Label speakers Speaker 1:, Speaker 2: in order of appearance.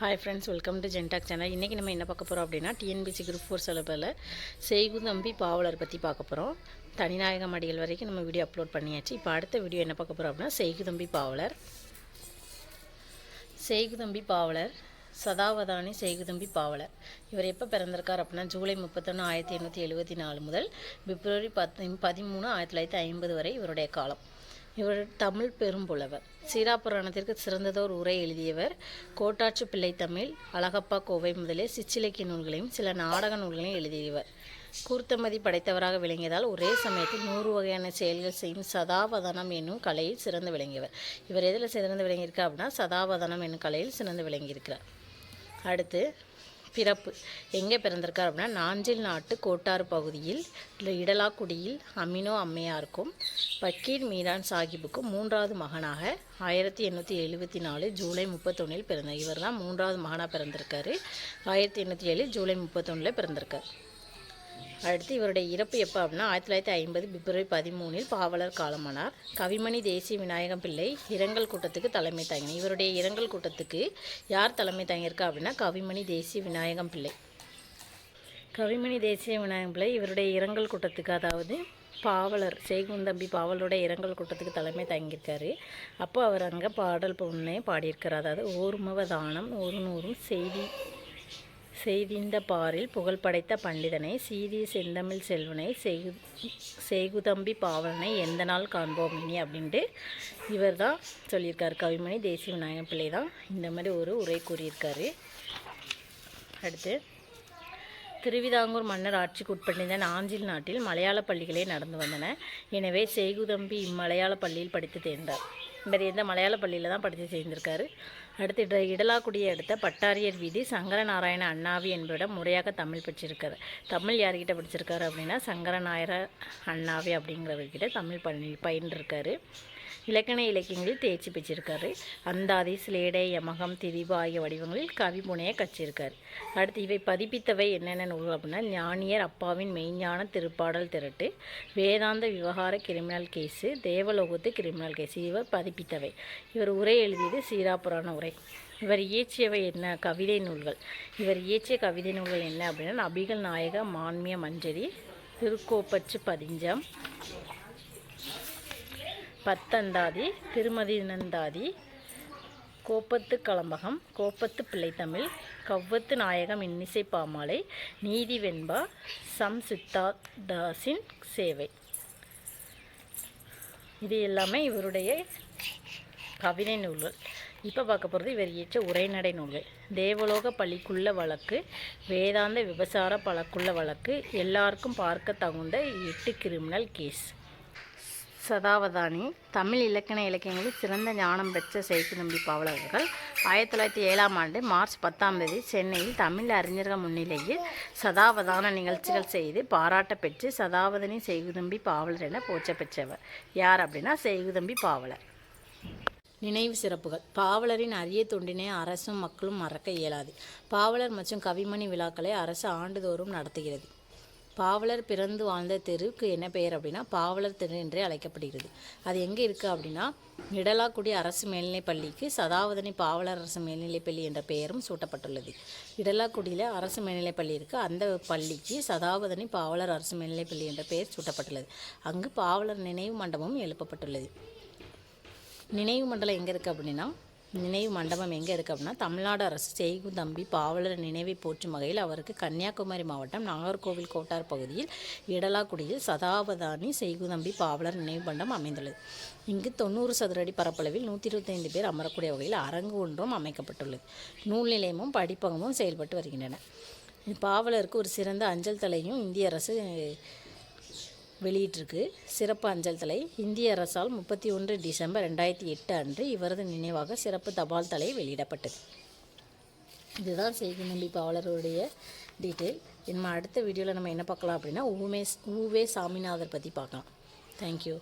Speaker 1: Hi friends welcome to ஜென்டாக் channel இன்றைக்கி நம்ம என்ன பார்க்க போகிறோம் அப்படின்னா டிஎன்பிசி குரூப் ஃபோர் சிலபில் செய்குதம்பி பாவலர் பற்றி பார்க்க போகிறோம் தனிநாயகம் அடிகள் வரைக்கும் நம்ம வீடியோ அப்லோட் பண்ணியாச்சு. இப்போ அடுத்த வீடியோ என்ன பார்க்க போகிறோம் அப்படின்னா செய்குதம்பி பாவலர். செய்குதம்பி பாவலர் சதாவதானி செய்குதம்பி பாவலர். இவர் எப்போ பிறந்திருக்கார் அப்படின்னா ஜூலை முப்பத்தொன்று ஆயிரத்தி எண்ணூற்றி எழுபத்தி நாலு முதல் பிப்ரவரி பத்து பதிமூணு ஆயிரத்தி தொள்ளாயிரத்தி ஐம்பது வரை இவருடைய காலம். இவர் தமிழ் பெரும்புலவர். சீராபுராணத்திற்கு சிறந்ததோர் உரை எழுதியவர். கோட்டாட்சி பிள்ளை தமிழ் அழகப்பா கோவை முதலிய சிற்றிலக்கிய நூல்களையும் சில நாடக நூல்களையும் எழுதியவர். கூர்த்தமதி படைத்தவராக விளங்கியதால் ஒரே சமயத்தில் நூறு வகையான செயல்கள் செய்யும் சதாவதனம் என்னும் கலையில் சிறந்து விளங்கியவர். இவர் எதில் சிறந்து விளங்கியிருக்கா அப்படின்னா சதாவதனம் என்னும் கலையில் சிறந்து விளங்கியிருக்கிறார். அடுத்து பிறப்பு. எங்கே பிறந்திருக்கார் அப்படின்னா நாஞ்சில் நாட்டு கோட்டாறு பகுதியில் இடலாக்குடியில் அமினோ அம்மையாருக்கும் பக்கீர் மீரான் சாஹிபுக்கும் மூன்றாவது மகனாக ஆயிரத்தி எண்ணூற்றி எழுபத்தி நாலு ஜூலை முப்பத்தொன்னில் பிறந்தார். இவர் தான் மூன்றாவது மகனாக பிறந்திருக்காரு. ஆயிரத்தி எண்ணூற்றி ஏழு ஜூலை முப்பத்தொன்னில் பிறந்திருக்கார். அடுத்து இவருடைய இறப்பு எப்போ அப்படின்னா ஆயிரத்தி தொள்ளாயிரத்தி ஐம்பது பிப்ரவரி பதிமூணில் பாவலர் காலமானார். கவிமணி தேசிய விநாயகம் பிள்ளை இரங்கல் கூட்டத்துக்கு தலைமை தாங்கினார். இவருடைய இரங்கல் கூட்டத்துக்கு யார் தலைமை தாங்கியிருக்கா அப்படின்னா கவிமணி தேசிய விநாயகம் பிள்ளை. கவிமணி தேசிய விநாயகம் பிள்ளை இவருடைய இரங்கல் கூட்டத்துக்கு அதாவது பாவலர் செய்குந்தம்பி பாவலருடைய இரங்கல் கூட்டத்துக்கு தலைமை தங்கியிருக்காரு. அப்போ அவர் அங்கே பாடல் பொண்ணே பாடியிருக்கார். அதாவது ஓர்மவ தானம் ஒரு நூறும் செய்தி செய்திந்த பாரில் புகழ் படைத்த பண்டிதனை சீரிய செந்தமிழ் செல்வனை செய்கு செய்குதம்பி பாவலனை எந்த நாள் காண்போம் இனி அப்படின்ட்டு இவர் தான் சொல்லியிருக்காரு. கவிமணி தேசிய விநாயகம் பிள்ளை தான். இந்த மாதிரி ஒரு உரை கூறியிருக்காரு. அடுத்து திருவிதாங்கூர் மன்னர் ஆட்சிக்கு உட்பட்டிருந்த நாஞ்சில் நாட்டில் மலையாள பள்ளிகளே நடந்து வந்தன. எனவே செய்குதம்பி இம்மலையாள பள்ளியில் படித்து தேர்ந்தார். இவர் இந்த மலையாள பள்ளியில் தான் படித்து சேர்ந்திருக்காரு. அடுத்து இட இடலாக்குடியை அடுத்த பட்டாரியர் வீதி சங்கரநாராயண அண்ணாவி என்பவரிடம் முறையாக தமிழ் படிச்சிருக்காரு. தமிழ் யார்கிட்ட படிச்சிருக்காரு அப்படின்னா சங்கரநாயர அண்ணாவி அப்படிங்கிறவர்கிட்ட தமிழ் பண்ணி பயின்றிருக்காரு. இலக்கண இலக்கியங்களில் தேர்ச்சி பெற்றிருக்காரு. அந்தாதி சிலேடை யமகம் திரிபு ஆகிய வடிவங்களில் கவி புனைய அடுத்து இவை பதிப்பித்தவை என்னென்ன நூல்கள் அப்படின்னா ஞானியர் அப்பாவின் மெய்ஞான திருப்பாடல் திரட்டு வேதாந்த விவகார கிரிமினல் கேஸு தேவலோகத்து கிரிமினல் கேஸு இவர் பதிப்பித்தவை. இவர் உரை எழுதியது சீராபுராண உரை. இவர் இயற்றியவை என்ன? கவிதை நூல்கள். இவர் இயற்றிய கவிதை நூல்கள் என்ன அப்படின்னா நபிகள் நாயக மான்மிய மஞ்சரி திருக்கோப்பச்சு பதிஞ்சம் பத்தந்தாதி திருமதினந்தாதி கோப்பத்து களம்பகம் கோப்பத்து பிள்ளைத்தமிழ் கவ்வத்து நாயகம் இன்னிசை பாமாலை நீதி வெண்பா சம் சித்தாதாசின் சேவை. இது எல்லாமே இவருடைய கவிதை நூல்கள். இப்போ பார்க்க போகிறது இவர் இயற்ற உரைநடை நூல்கள். தேவலோக பழிக்குள்ள வழக்கு வேதாந்த விபசார பழக்குள்ள வழக்கு எல்லாருக்கும் பார்க்க தகுந்த எட்டு கிரிமினல் கேஸ். சதாவதானி தமிழ் இலக்கண இலக்கியங்களில் சிறந்த ஞானம் பெற்ற செய்குதம்பி பாவலர்கள் ஆயிரத்தி தொள்ளாயிரத்தி ஏழாம் ஆண்டு மார்ச் பத்தாம் தேதி சென்னையில் தமிழ் அறிஞர்கள் முன்னிலையில் சதாவதான நிகழ்ச்சிகள் செய்து பாராட்ட பெற்று சதாவதனி செய்குதம்பி பாவலர் என போற்ற பெற்றவர். யார் அப்படின்னா செய்குதம்பி பாவலர். நினைவு சிறப்புகள். பாவலரின் அரிய தொண்டினை அரசும் மக்களும் மறக்க இயலாது. பாவலர் மற்றும் கவிமணி விழாக்களை அரசு ஆண்டுதோறும் நடத்துகிறது. பாவலர் பிறந்து வாழ்ந்த தெருவுக்கு என்ன பெயர் அப்படின்னா பாவலர் தெரு என்றே அழைக்கப்படுகிறது. அது எங்கே இருக்குது அப்படின்னா இடலாக்குடி அரசு மேல்நிலைப் பள்ளிக்கு சதாவதனி பாவலர் அரசு மேல்நிலைப் பள்ளி என்ற பெயரும் சூட்டப்பட்டுள்ளது. இடலாக்குடியில் அரசு மேல்நிலைப் பள்ளி இருக்குது அந்த பள்ளிக்கு சதாவதனி பாவலர் அரசு மேல்நிலைப் பள்ளி என்ற பெயர் சூட்டப்பட்டுள்ளது. அங்கு பாவலர் நினைவு மண்டபமும் எழுப்பப்பட்டுள்ளது. நினைவு மண்டலம் எங்கே இருக்குது அப்படின்னா நினைவு மண்டபம் எங்கே இருக்குது அப்படின்னா தமிழ்நாடு அரசு செய்குதம்பி பாவலர் நினைவை போற்றும் வகையில் அவருக்கு கன்னியாகுமரி மாவட்டம் நாகர்கோவில் கோட்டார் பகுதியில் இடலாக்குடியில் சதாவதானி செய்குதம்பி பாவலர் நினைவு மண்டபம் அமைந்துள்ளது. இங்கு தொண்ணூறு சதுர அடி பரப்பளவில் நூற்றி இருபத்தைந்து பேர் அமரக்கூடிய வகையில் அரங்கு ஒன்றும் அமைக்கப்பட்டுள்ளது. நூல் நிலையமும் படிப்பகமும் செயல்பட்டு வருகின்றன. பாவலருக்கு ஒரு சிறந்த அஞ்சல் தலையும் இந்திய அரசு வெளியிட்டிருக்கு. சிறப்பு அஞ்சல் தலை இந்திய அரசால் முப்பத்தி ஒன்று டிசம்பர் ரெண்டாயிரத்தி எட்டு அன்று இவரது நினைவாக சிறப்பு தபால் தலை வெளியிடப்பட்டது. இதுதான் செய்தி நம்பி பாவலருடைய டீட்டெயில். நம்ம அடுத்த வீடியோவில் நம்ம என்ன பார்க்கலாம் அப்படின்னா ஊமே ஊவே சாமிநாதர் பற்றி பார்க்கலாம். தேங்க்யூ